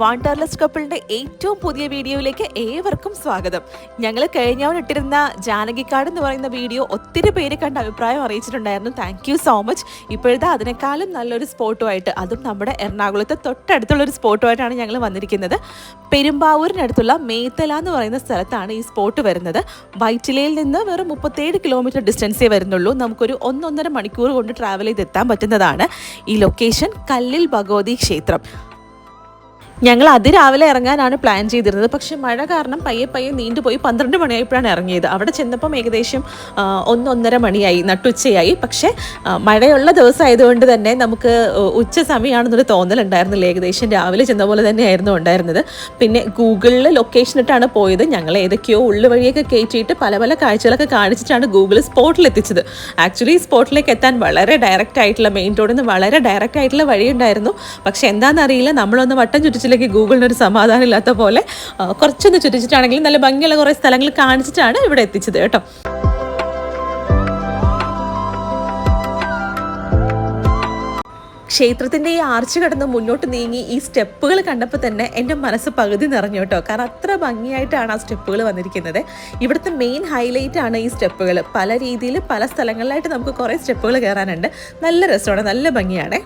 വാണ്ടർലെസ് കപ്പിളിന്റെ ഏറ്റവും പുതിയ വീഡിയോയിലേക്ക് ഏവർക്കും സ്വാഗതം. ഞങ്ങൾ കഴിഞ്ഞവൻ ഇട്ടിരുന്ന ജാനകിക്കാട് എന്ന് പറയുന്ന വീഡിയോ ഒത്തിരി പേര് കണ്ട അഭിപ്രായം അറിയിച്ചിട്ടുണ്ടായിരുന്നു. താങ്ക് യു സോ മച്ച് ഇപ്പോഴത്തെ അതിനേക്കാളും നല്ലൊരു സ്പോട്ടുമായിട്ട് അതും നമ്മുടെ എറണാകുളത്തെ തൊട്ടടുത്തുള്ള ഒരു സ്പോട്ടുമായിട്ടാണ് ഞങ്ങൾ വന്നിരിക്കുന്നത്. പെരുമ്പാവൂരിനടുത്തുള്ള മേത്തല എന്ന് പറയുന്ന സ്ഥലത്താണ് ഈ സ്പോട്ട് വരുന്നത്. വൈറ്റിലയിൽ നിന്ന് വെറും മുപ്പത്തേഴ് കിലോമീറ്റർ ഡിസ്റ്റൻസേ വരുന്നുള്ളൂ. നമുക്കൊരു ഒന്നൊന്നര മണിക്കൂർ കൊണ്ട് ട്രാവൽ ചെയ്തെത്താൻ പറ്റുന്നതാണ്. ഈ ലൊക്കേഷൻ കല്ലിൽ ഭഗവതി ക്ഷേത്രം. ഞങ്ങൾ അതിരാവിലെ ഇറങ്ങാനാണ് പ്ലാൻ ചെയ്തിരുന്നത്. പക്ഷേ മഴ കാരണം പയ്യെ പയ്യെ നീണ്ടുപോയി പന്ത്രണ്ട് മണിയായപ്പോഴാണ് ഇറങ്ങിയത്. അവിടെ ചെന്നപ്പം ഏകദേശം ഒന്നൊന്നര മണിയായി നട്ടുച്ചയായി. പക്ഷേ മഴയുള്ള ദിവസമായതുകൊണ്ട് തന്നെ നമുക്ക് ഉച്ച സമയമാണെന്നൊരു തോന്നലുണ്ടായിരുന്നില്ല ഏകദേശം രാവിലെ ചെന്ന പോലെ തന്നെയായിരുന്നു ഉണ്ടായിരുന്നത്. പിന്നെ ഗൂഗിളിൽ ലൊക്കേഷൻ ഇട്ടാണ് പോയത്. ഞങ്ങൾ ഏതൊക്കെയോ ഉള്ളു വഴിയൊക്കെ കയറ്റിയിട്ട് പല പല കാഴ്ചകളൊക്കെ കാണിച്ചിട്ടാണ് ഗൂഗിൾ സ്പോട്ടിൽ എത്തിച്ചത് ആക്ച്വലി സ്പോട്ടിലേക്ക് എത്താൻ വളരെ ഡയറക്റ്റ് ആയിട്ടുള്ള മെയിൻ റോഡിൽ നിന്ന് വളരെ ഡയറക്റ്റ് ആയിട്ടുള്ള വഴിയുണ്ടായിരുന്നു. പക്ഷേ എന്താണെന്നറിയില്ല. നമ്മളൊന്ന് വട്ടം ചുറ്റിച്ചിലേക്ക് ഗൂഗിളിന് ഒരു സമാധാനം ഇല്ലാത്ത പോലെ കുറച്ചൊന്ന് ചുറ്റിച്ചിട്ടാണെങ്കിലും നല്ല ഭംഗിയുള്ള കുറേ സ്ഥലങ്ങൾ കാണിച്ചിട്ടാണ് ഇവിടെ എത്തിച്ചത് കേട്ടോ. ക്ഷേത്രത്തിന്റെ ഈ ആർച്ച് കടന്ന് മുന്നോട്ട് നീങ്ങി ഈ സ്റ്റെപ്പുകൾ കണ്ടപ്പോൾ തന്നെ എന്റെ മനസ്സ് പകുതി നിറഞ്ഞു കേട്ടോ. കാരണം അത്ര ഭംഗിയായിട്ടാണ് ആ സ്റ്റെപ്പുകൾ വന്നിരിക്കുന്നത്. ഇവിടുത്തെ മെയിൻ ഹൈലൈറ്റ് ആണ് ഈ സ്റ്റെപ്പുകൾ. പല രീതിയിൽ പല സ്ഥലങ്ങളിലായിട്ട് നമുക്ക് കുറേ സ്റ്റെപ്പുകൾ കയറാനുണ്ട്. നല്ല രസമാണ് നല്ല ഭംഗിയാണേ.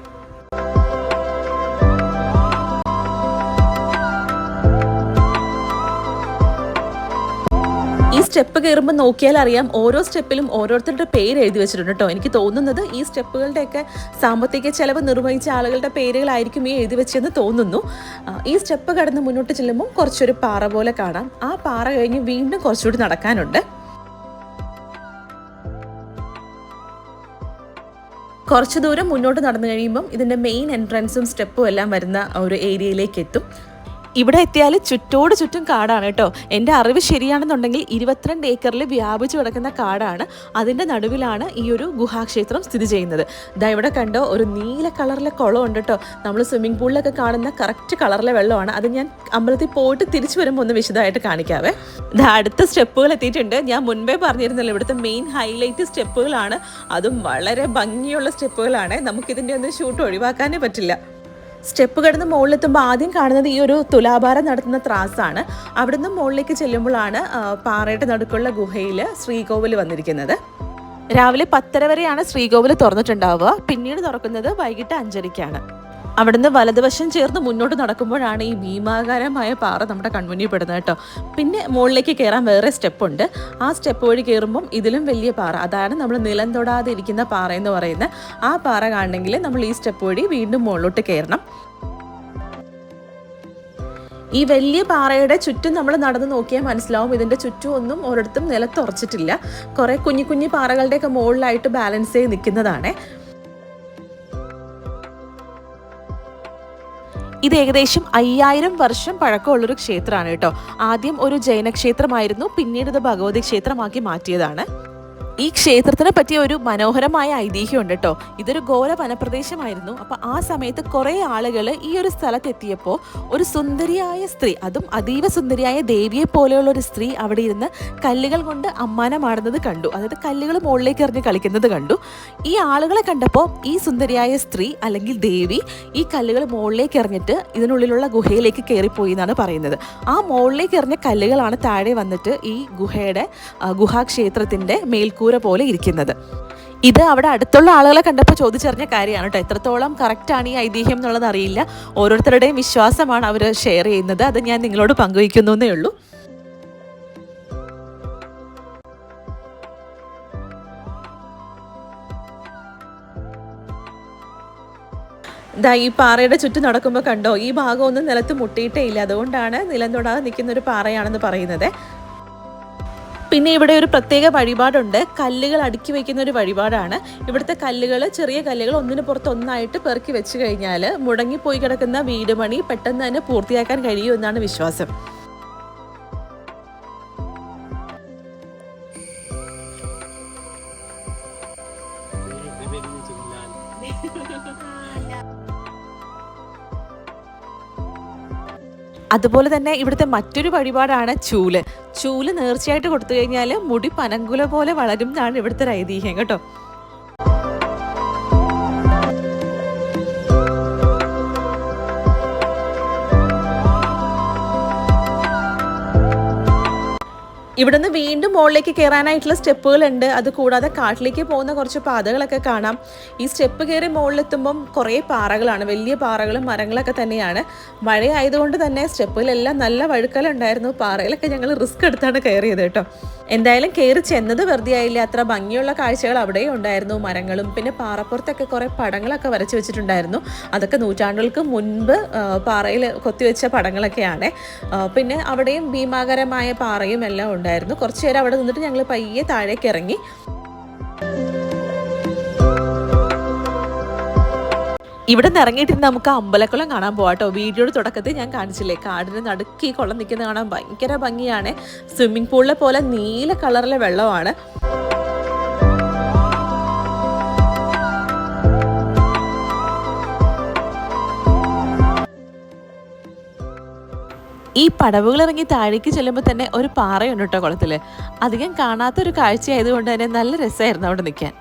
ഈ സ്റ്റെപ്പ് കയറുമ്പോൾ നോക്കിയാൽ അറിയാം ഓരോ സ്റ്റെപ്പിലും ഓരോരുത്തരുടെ പേര് എഴുതി വെച്ചിട്ടുണ്ട് കേട്ടോ എനിക്ക് തോന്നുന്നത് ഈ സ്റ്റെപ്പുകളുടെയൊക്കെ സാമ്പത്തിക ചെലവ് നിർവഹിച്ച ആളുകളുടെ പേരുകളായിരിക്കും ഈ എഴുതി വെച്ചെന്ന് തോന്നുന്നു. ഈ സ്റ്റെപ്പ് കടന്ന് മുന്നോട്ട് ചെല്ലുമ്പോൾ കുറച്ചൊരു പാറ പോലെ കാണാം. ആ പാറ കഴിഞ്ഞ് വീണ്ടും കുറച്ചുകൂടി നടക്കാനുണ്ട്. കുറച്ച് ദൂരം മുന്നോട്ട് നടന്നു കഴിയുമ്പം ഇതിന്റെ മെയിൻ എൻട്രൻസും സ്റ്റെപ്പും എല്ലാം വരുന്ന ഒരു ഏരിയയിലേക്ക് എത്തും. ഇവിടെ എത്തിയാൽ ചുറ്റോട് ചുറ്റും കാടാണ് കേട്ടോ. എന്റെ അറിവ് ശരിയാണെന്നുണ്ടെങ്കിൽ ഇരുപത്തിരണ്ട് ഏക്കറിൽ വ്യാപിച്ചു കിടക്കുന്ന കാടാണ്. അതിന്റെ നടുവിലാണ് ഈ ഒരു ഗുഹാക്ഷേത്രം സ്ഥിതി ചെയ്യുന്നത്. ഇതാ ഇവിടെ കണ്ടോ ഒരു നീല കളറിലെ കുളം ഉണ്ട് കേട്ടോ. നമ്മൾ സ്വിമ്മിംഗ് പൂളിലൊക്കെ കാണുന്ന കറക്റ്റ് കളറിലെ വെള്ളമാണ്. അത് ഞാൻ അമ്പലത്തിൽ പോയിട്ട് തിരിച്ചു വരുമ്പോൾ ഒന്ന് വിശദമായിട്ട് കാണിക്കാവേ. ഇതാ അടുത്ത സ്റ്റെപ്പുകൾ എത്തിയിട്ടുണ്ട്. ഞാൻ മുൻപേ പറഞ്ഞിരുന്നല്ലോ ഇവിടുത്തെ മെയിൻ ഹൈലൈറ്റ് സ്റ്റെപ്പുകളാണ്. അതും വളരെ ഭംഗിയുള്ള സ്റ്റെപ്പുകളാണ്. നമുക്കിതിന്റെ ഒന്ന് ഷൂട്ട് ഒഴിവാക്കാനേ പറ്റില്ല. സ്റ്റെപ്പ് കടന്ന് മുകളിലെത്തുമ്പോൾ ആദ്യം കാണുന്നത് ഈ ഒരു തുലാഭാരം നടത്തുന്ന ത്രാസാണ്. അവിടുന്ന് മുകളിലേക്ക് ചെല്ലുമ്പോഴാണ് പാറയുടെ നടുക്കുള്ള ഗുഹയിൽ ശ്രീകോവിൽ വന്നിരിക്കുന്നത്. രാവിലെ പത്തര വരെയാണ് ശ്രീകോവിൽ തുറന്നിട്ടുണ്ടാവുക. പിന്നീട് തുറക്കുന്നത് വൈകിട്ട് അഞ്ചരയ്ക്കാണ്. അവിടുന്ന് വലതുവശം ചേർന്ന് മുന്നോട്ട് നടക്കുമ്പോഴാണ് ഈ ഭീമാകാരമായ പാറ നമ്മുടെ കൺമുന്നിൽ പെടുന്നത് കേട്ടോ. പിന്നെ മുകളിലേക്ക് കയറാൻ വേറെ സ്റ്റെപ്പ് ഉണ്ട് ആ സ്റ്റെപ്പ് വഴി കയറുമ്പം ഇതിലും വലിയ പാറ. അതാണ് നമ്മൾ നിലം തൊടാതെ ഇരിക്കുന്ന പാറ എന്ന് പറയുന്നത്. ആ പാറ കാണണമെങ്കിൽ നമ്മൾ ഈ സ്റ്റെപ്പ് വഴി വീണ്ടും മുകളിലോട്ട് കയറണം. ഈ വലിയ പാറയുടെ ചുറ്റും നമ്മൾ നടന്ന് നോക്കിയാൽ മനസ്സിലാവും. ഇതിന്റെ ചുറ്റും ഒന്നും ഒരിടത്തും നിലത്തുറച്ചിട്ടില്ല. കുറേ കുഞ്ഞു കുഞ്ഞു പാറകളുടെയൊക്കെ മുകളിലായിട്ട് ബാലൻസ് ചെയ്ത് നിൽക്കുന്നതാണ്. ഇത് ഏകദേശം അയ്യായിരം വർഷം പഴക്കമുള്ളൊരു ക്ഷേത്രമാണ് കേട്ടോ. ആദ്യം ഒരു ജൈന ക്ഷേത്രമായിരുന്നു പിന്നീട് ഇത് ഭഗവതി ക്ഷേത്രമാക്കി മാറ്റിയതാണ്. ഈ ക്ഷേത്രത്തിനെ പറ്റിയ ഒരു മനോഹരമായ ഐതിഹ്യമുണ്ട് കേട്ടോ ഇതൊരു ഘോര വനപ്രദേശമായിരുന്നു. അപ്പൊ ആ സമയത്ത് കുറെ ആളുകൾ ഈ ഒരു സ്ഥലത്തെത്തിയപ്പോൾ ഒരു സുന്ദരിയായ സ്ത്രീ അതും അതീവ സുന്ദരിയായ ദേവിയെ പോലെയുള്ള ഒരു സ്ത്രീ അവിടെ ഇരുന്ന് കല്ലുകൾ കൊണ്ട് അമ്മാനമാടുന്നത് കണ്ടു. അതായത് കല്ലുകൾ മുകളിലേക്ക് എറിഞ്ഞ് കളിക്കുന്നത് കണ്ടു. ഈ ആളുകളെ കണ്ടപ്പോൾ ഈ സുന്ദരിയായ സ്ത്രീ അല്ലെങ്കിൽ ദേവി ഈ കല്ലുകൾ മുകളിലേക്ക് എറിഞ്ഞിട്ട് ഇതിനുള്ളിലുള്ള ഗുഹയിലേക്ക് കയറിപ്പോയി എന്നാണ് പറയുന്നത്. ആ മുകളിലേക്ക് എറിഞ്ഞ കല്ലുകളാണ് താഴെ വന്നിട്ട് ഈ ഗുഹയുടെ ഗുഹാക്ഷേത്രത്തിന്റെ ഗുഹാക്ഷേത്രത്തിന്റെ മേൽക്കൂര പോലെ ഇരിക്കുന്നത്. ഇത് അവിടെ അടുത്തുള്ള ആളുകളെ കണ്ടപ്പോൾ ചോദിച്ചറിഞ്ഞ കാര്യമാണ് കേട്ടോ. എത്രത്തോളം കറക്റ്റാണ് ഈ ഐതിഹ്യം എന്നുള്ളത് അറിയില്ല. ഓരോരുത്തരുടെയും വിശ്വാസമാണ് അവർ ഷെയർ ചെയ്യുന്നത്. അത് ഞാൻ നിങ്ങളോട് പങ്കുവയ്ക്കുന്നു എന്നേ ഉള്ളൂ. ദാ ഈ പാറയുടെ ചുറ്റും നടക്കുമ്പോൾ കണ്ടോ ഈ ഭാഗമൊന്നും നിലത്ത് മുട്ടിയിട്ടേ ഇല്ല. അതുകൊണ്ടാണ് നിലം തൊടാതെ നിൽക്കുന്ന ഒരു പാറയാണെന്ന് പറയുന്നത്. പിന്നെ ഇവിടെ ഒരു പ്രത്യേക വഴിപാടുണ്ട്. കല്ലുകൾ അടുക്കി വയ്ക്കുന്ന ഒരു വഴിപാടാണ്. ഇവിടുത്തെ കല്ലുകൾ ചെറിയ കല്ലുകൾ ഒന്നിന് പുറത്ത് ഒന്നായിട്ട് പെറുക്കി വെച്ച് കഴിഞ്ഞാൽ മുടങ്ങിപ്പോയി കിടക്കുന്ന വീട് പണി പെട്ടെന്ന് തന്നെ പൂർത്തിയാക്കാൻ കഴിയുമെന്നാണ് വിശ്വാസം. അതുപോലെ തന്നെ ഇവിടുത്തെ മറ്റൊരു വഴിപാടാണ് ചൂൽ. ചൂൽ നേർച്ചയായിട്ട് കൊടുത്തു കഴിഞ്ഞാൽ മുടി പനങ്കുല പോലെ വളരും എന്നാണ് ഇവിടുത്തെ ഒരു ഐതിഹ്യം കേട്ടോ. ഇവിടുന്ന് വീണ്ടും മുകളിലേക്ക് കയറാനായിട്ടുള്ള സ്റ്റെപ്പുകളുണ്ട്. അത് കൂടാതെ കാട്ടിലേക്ക് പോകുന്ന കുറച്ച് പാതകളൊക്കെ കാണാം. ഈ സ്റ്റെപ്പ് കയറി മുകളിലെത്തുമ്പം കുറേ പാറകളാണ്. വലിയ പാറകളും മരങ്ങളൊക്കെ തന്നെയാണ്. മഴയായതുകൊണ്ട് തന്നെ സ്റ്റെപ്പിലെല്ലാം നല്ല വഴുക്കലുണ്ടായിരുന്നു. പാറയിലൊക്കെ ഞങ്ങൾ റിസ്ക് എടുത്താണ് കയറിയത് കേട്ടോ. എന്തായാലും കയറി ചെന്നത് വെറുതെ ആയില്ല. അത്ര ഭംഗിയുള്ള കാഴ്ചകൾ അവിടെയും ഉണ്ടായിരുന്നു. മരങ്ങളും പിന്നെ പാറപ്പുറത്തൊക്കെ കുറേ പടങ്ങളൊക്കെ വരച്ചു വെച്ചിട്ടുണ്ടായിരുന്നു. അതൊക്കെ നൂറ്റാണ്ടുകൾക്ക് മുൻപ് പാറയിൽ കൊത്തിവെച്ച പടങ്ങളൊക്കെയാണ്. പിന്നെ അവിടെയും ഭീമാകരമായ പാറയും എല്ലാം ഉണ്ടായിരുന്നു. കുറച്ച് നേരം അവിടെ നിന്നിട്ട് ഞങ്ങൾ പയ്യെ താഴേക്ക് ഇറങ്ങി. ഇവിടെ നിന്ന് ഇറങ്ങിയിട്ടിരുന്ന് നമുക്ക് അമ്പലക്കുളം കാണാൻ പോവാട്ടോ വീഡിയോയുടെ തുടക്കത്തിൽ ഞാൻ കാണിച്ചില്ലേ കാടിന് നടുക്കി കുളം നിൽക്കുന്നത് കാണാൻ ഭയങ്കര ഭംഗിയാണ്. സ്വിമ്മിംഗ് പൂളിലെ പോലെ നീല കളറിലെ വെള്ളമാണ്. ഈ പടവുകൾ ഇറങ്ങി താഴേക്ക് ചെല്ലുമ്പോൾ തന്നെ ഒരു പാറയുണ്ട് കേട്ടോ കുളത്തിൽ അധികം കാണാത്തൊരു കാഴ്ചയായതുകൊണ്ട് തന്നെ നല്ല രസമായിരുന്നു അവിടെ നിൽക്കാൻ.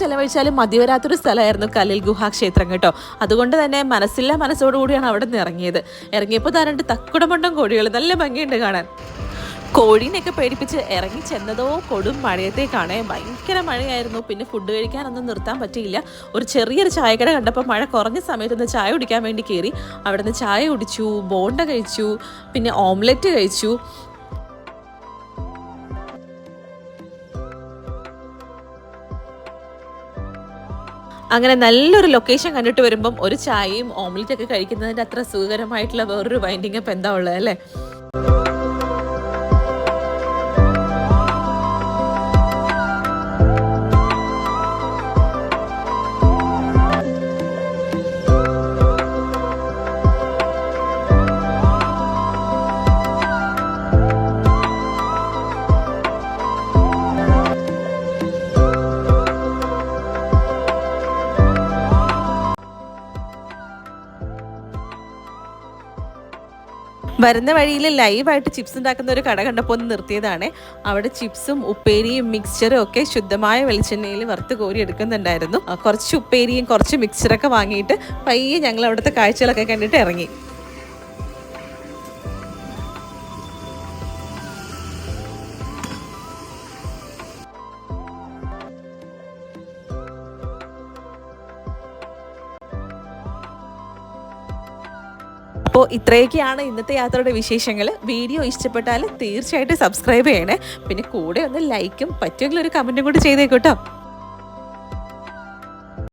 ചെലവഴിച്ചാലും മതിവരാത്തൊരു സ്ഥലമായിരുന്നു കലിൽ ഗുഹാക്ഷേത്രം കേട്ടോ. അതുകൊണ്ട് തന്നെ മനസ്സില്ല മനസ്സോടുകൂടിയാണ് അവിടെ നിന്ന് ഇറങ്ങിയത്. ഇറങ്ങിയപ്പോൾ താരണ്ട് തക്കുടമണ്ടം കോഴികൾ നല്ല ഭംഗിയുണ്ട് കാണാൻ. കോഴീനെയൊക്കെ പേടിപ്പിച്ച് ഇറങ്ങി ചെന്നതോ കൊടും മഴയത്തേക്കാണ്. ഭയങ്കര മഴയായിരുന്നു. പിന്നെ ഫുഡ് കഴിക്കാനൊന്നും നിർത്താൻ പറ്റിയില്ല. ഒരു ചെറിയൊരു ചായക്കട കണ്ടപ്പോൾ മഴ കുറഞ്ഞ സമയത്തൊന്ന് ചായ കുടിക്കാൻ വേണ്ടി കയറി അവിടെ നിന്ന് ചായ കുടിച്ചു ബോണ്ട കഴിച്ചു പിന്നെ ഓംലെറ്റ് കഴിച്ചു. അങ്ങനെ നല്ലൊരു ലൊക്കേഷൻ കണ്ടിട്ട് വരുമ്പം ഒരു ചായയും ഓംലെറ്റ് ഒക്കെ കഴിക്കുന്നതിന്റെ അത്ര സുഖകരമായിട്ടുള്ള വേറൊരു വൈൻഡിങ് അപ്പ് എന്താ ഉള്ളത് അല്ലേ? വരുന്ന വഴിയിൽ ലൈവായിട്ട് ചിപ്സ് ഉണ്ടാക്കുന്ന ഒരു കട കണ്ടപ്പോൾ ഒന്ന് നിർത്തിയതാണ്. അവിടെ ചിപ്സും ഉപ്പേരിയും മിക്സ്ചറും ഒക്കെ ശുദ്ധമായ വെളിച്ചെണ്ണയിൽ വറുത്ത് കോരി എടുക്കുന്നുണ്ടായിരുന്നു. കുറച്ച് ഉപ്പേരിയും കുറച്ച് മിക്സ്ചറൊക്കെ വാങ്ങിയിട്ട് പയ്യെ ഞങ്ങൾ അവിടുത്തെ കാഴ്ചകളൊക്കെ കണ്ടിട്ട് ഇറങ്ങി. അപ്പോൾ ഇത്രയൊക്കെയാണ് ഇന്നത്തെ യാത്രയുടെ വിശേഷങ്ങൾ വീഡിയോ ഇഷ്ടപ്പെട്ടാൽ തീർച്ചയായിട്ടും സബ്സ്ക്രൈബ് ചെയ്യണേ. പിന്നെ കൂടെ ഒന്ന് ലൈക്കും പറ്റുമെങ്കിൽ ഒരു കമന്റും കൂടി ചെയ്തേക്കൂട്ടോ